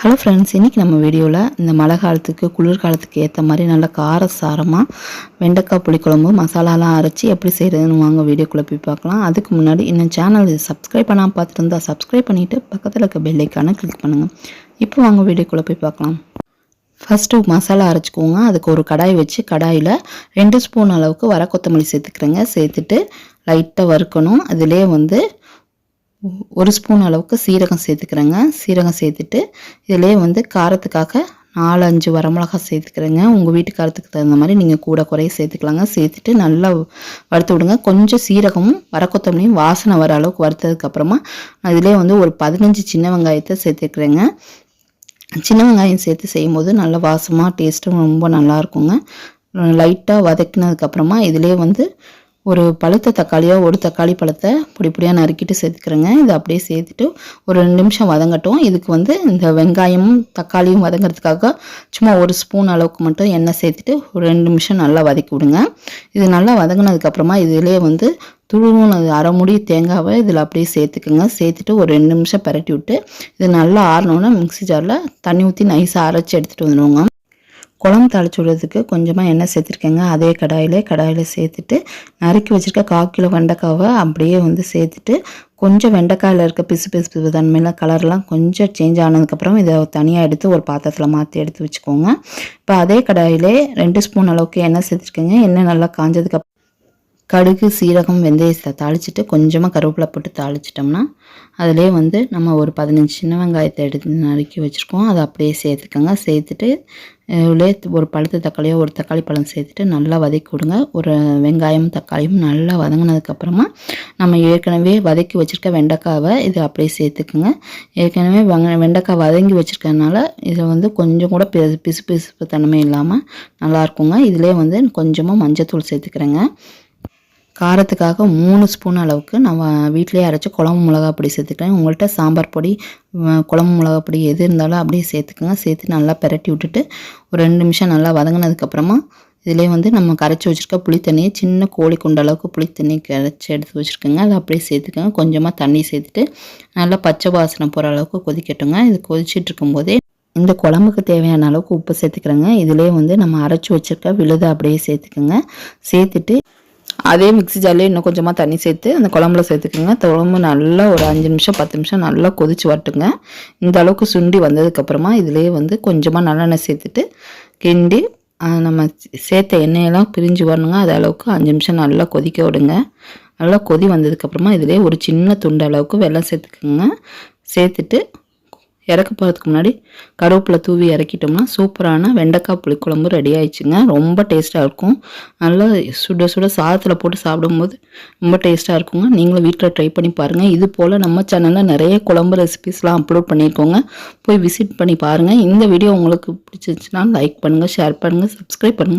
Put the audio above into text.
Hello friends இன்றைக்கி நம்ம வீடியோவில் இந்த மழை காலத்துக்கு குளிர்காலத்துக்கு ஏற்ற மாதிரி நல்ல காரசாரமாக வெண்டைக்காய் புளிக்குழம்பு மசாலாலாம் அரைச்சி எப்படி செய்கிறதுன்னு வாங்க வீடியோக்குள்ளே போய் பார்க்கலாம். அதுக்கு முன்னாடி இன்னும் சேனல் சப்ஸ்கிரைப் பண்ணாமல் பார்த்துருந்தா சப்ஸ்கிரைப் பண்ணிவிட்டு பக்கத்தில் இருக்க பெல்லைக்கான கிளிக் பண்ணுங்கள் இப்போ வாங்க வீடியோக்குள்ளே போய் பார்க்கலாம். ஃபஸ்ட்டு மசாலா அரைச்சிக்கோங்க. அதுக்கு ஒரு கடாய் வச்சு கடாயில் ரெண்டு ஸ்பூன் அளவுக்கு வர கொத்தமல்லி சேர்த்துக்கிறேங்க. சேர்த்துட்டு லைட்டாக வறுக்கணும். அதிலே வந்து ஒரு ஸ்பூன் அளவுக்கு சீரகம் சேர்த்துக்கிறேங்க. சீரகம் சேர்த்துட்டு இதிலே வந்து காரத்துக்காக நாலு அஞ்சு வரமிளகா சேர்த்துக்கிறேங்க. உங்கள் வீட்டு காரத்துக்கு தகுந்த மாதிரி நீங்கள் கூட குறைய சேர்த்துக்கலாங்க. சேர்த்துட்டு நல்லா வறுத்து விடுங்க. கொஞ்சம் சீரகமும் வரக்கொத்தமல்லியும் வாசனை வர அளவுக்கு வறுத்ததுக்கப்புறமா அதிலே வந்து ஒரு பதினஞ்சு சின்ன வெங்காயத்தை சேர்த்துக்கிறேங்க. சின்ன வெங்காயம் சேர்த்து செய்யும்போது நல்ல வாசமாக டேஸ்ட்டும் ரொம்ப நல்லா இருக்குங்க. லைட்டாக வதக்கினதுக்கப்புறமா இதிலே வந்து ஒரு பழுத்த தக்காளியோ ஒரு தக்காளி பழத்தை பொடி பொடியாக நறுக்கிட்டு சேர்த்துக்கிறேங்க. இதை அப்படியே சேர்த்துட்டு ஒரு ரெண்டு நிமிஷம் வதங்கட்டும். இதுக்கு வந்து இந்த வெங்காயமும் தக்காளியும் வதங்கிறதுக்காக சும்மா ஒரு ஸ்பூன் அளவுக்கு மட்டும் எண்ணெய் சேர்த்துட்டு ஒரு ரெண்டு நிமிஷம் நல்லா வதக்கி விடுங்க. இது நல்லா வதங்கினதுக்கப்புறமா இதிலே வந்து துழுவுனது அரைமுடி தேங்காவை இதில் அப்படியே சேர்த்துக்குங்க. சேர்த்துட்டு ஒரு ரெண்டு நிமிஷம் பரட்டி விட்டு இது நல்லா ஆறணுன்னா மிக்சி ஜாரில் தண்ணி ஊற்றி நைஸாக அரைச்சி எடுத்துகிட்டு வந்துடுவோங்க. குழம்பு தாளிச்சு விடுறதுக்கு கொஞ்சமாக எண்ணெய் சேர்த்துருக்கேங்க. அதே கடாயில் கடாயில் சேர்த்துட்டு நறுக்கி வச்சுருக்க கால் கிலோ வெண்டைக்காவை அப்படியே வந்து சேர்த்துட்டு கொஞ்சம் வெண்டைக்காயில் இருக்க பிசு பிசு பிசு தன்மையெல்லாம் கலர்லாம் கொஞ்சம் சேஞ்ச் ஆனதுக்கப்புறம் இதை தனியாக எடுத்து ஒரு பாத்திரத்தில் மாற்றி எடுத்து வச்சுக்கோங்க. இப்போ அதே கடாயிலே ரெண்டு ஸ்பூன் அளவுக்கு எண்ணெய் சேர்த்துருக்கேங்க. எண்ணெய் நல்லா காஞ்சதுக்கப்புறம் கடுகு சீரகம் வெந்தயத்தை தாளிச்சிட்டு கொஞ்சமாக கருவேப்பிலை போட்டு தாளிச்சிட்டோம்னா அதிலே வந்து நம்ம ஒரு பதினஞ்சு சின்ன வெங்காயத்தை எடுத்து நறுக்கி வச்சுருக்கோம். அதை அப்படியே சேர்த்துக்கோங்க சேர்த்துட்டு உள்ளே ஒரு பழுத்த தக்காளியோ ஒரு தக்காளி பழம் சேர்த்துட்டு நல்லா வதக்கி விடுங்க. ஒரு வெங்காயம் தக்காளியும் நல்லா வதங்கினதுக்கப்புறமா நம்ம ஏற்கனவே வதக்கி வச்சுருக்க வெண்டைக்காவை இது அப்படியே சேர்த்துக்குங்க. ஏற்கனவே வெண்டைக்காய் வதங்கி வச்சுருக்கனால இதை வந்து கொஞ்சம் கூட பிசு பிசுப்பு தன்மை இல்லாமல் நல்லாயிருக்குங்க இதிலே வந்து கொஞ்சமாக மஞ்சத்தூள் சேர்த்துக்கிறேங்க. காரத்துக்காக மூணு ஸ்பூன் அளவுக்கு நம்ம வீட்டிலேயே அரைச்சி குழம்பு மிளகா பொடி சேர்த்துக்கிறேன். உங்கள்கிட்ட சாம்பார் பொடி குழம்பு மிளகா பொடி எது இருந்தாலும் அப்படியே சேர்த்துக்கோங்க. சேர்த்து நல்லா பெரட்டி விட்டுட்டு ஒரு ரெண்டு நிமிஷம் நல்லா வதங்கினதுக்கப்புறமா இதிலே வந்து நம்ம கரைச்சி வச்சுருக்க புளித்தண்ணியை சின்ன கோழி குண்ட அளவுக்கு புளி கரைச்சி எடுத்து வச்சுருக்கோங்க. அதை அப்படியே சேர்த்துக்கோங்க. கொஞ்சமாக தண்ணி சேர்த்துட்டு நல்லா பச்சை வாசனை போகிற அளவுக்கு கொதிக்கட்டுங்க. இது கொதிச்சிட்டு இருக்கும்போதே இந்த குழம்புக்கு தேவையான அளவுக்கு உப்பு சேர்த்துக்கிறேங்க. இதிலே வந்து நம்ம அரைச்சி வச்சுருக்க விழுதை அப்படியே சேர்த்துக்கோங்க. சேர்த்துட்டு அதே மிக்சி ஜார்லேயே இன்னும் கொஞ்சமாக தண்ணி சேர்த்து அந்த குழம்புல சேர்த்துக்குங்க. குழம்பு நல்லா ஒரு அஞ்சு நிமிஷம் பத்து நிமிஷம் நல்லா கொதிச்சு வரட்டுங்க. இந்த அளவுக்கு சுண்டி வந்ததுக்கப்புறமா இதுலேயே வந்து கொஞ்சமாக நல்லெண்ணெய் சேர்த்துட்டு கிண்டி நம்ம சேர்த்த எண்ணெயெல்லாம் பிரிஞ்சு வரணுங்க. அது அளவுக்கு அஞ்சு நிமிஷம் நல்லா கொதிக்க விடுங்க. நல்லா கொதி வந்ததுக்கப்புறமா இதிலே ஒரு சின்ன துண்டு அளவுக்கு வெள்ளம் சேர்த்துக்குங்க. சேர்த்துட்டு இறக்க போகிறதுக்கு முன்னாடி கருவேப்பிலை தூவி இறக்கிட்டோம்னா சூப்பரான வெண்டைக்காய் புளிக்குழம்பு ரெடி ஆயிடுச்சுங்க. ரொம்ப டேஸ்ட்டாக இருக்கும். நல்லா சுட சுட சாதத்தில் போட்டு சாப்பிடும்போது ரொம்ப டேஸ்ட்டாக இருக்குங்க. நீங்களும் வீட்டில் ட்ரை பண்ணி பாருங்கள் இது போல் நம்ம சேனலில் நிறைய குழம்பு ரெசிபிஸ்லாம் அப்லோட் பண்ணியிருக்கோங்க போய் விசிட் பண்ணி பாருங்கள் இந்த வீடியோ உங்களுக்கு பிடிச்சிருந்துச்சுன்னா லைக் பண்ணுங்கள் ஷேர் பண்ணுங்கள் சப்ஸ்கிரைப் பண்ணுங்கள்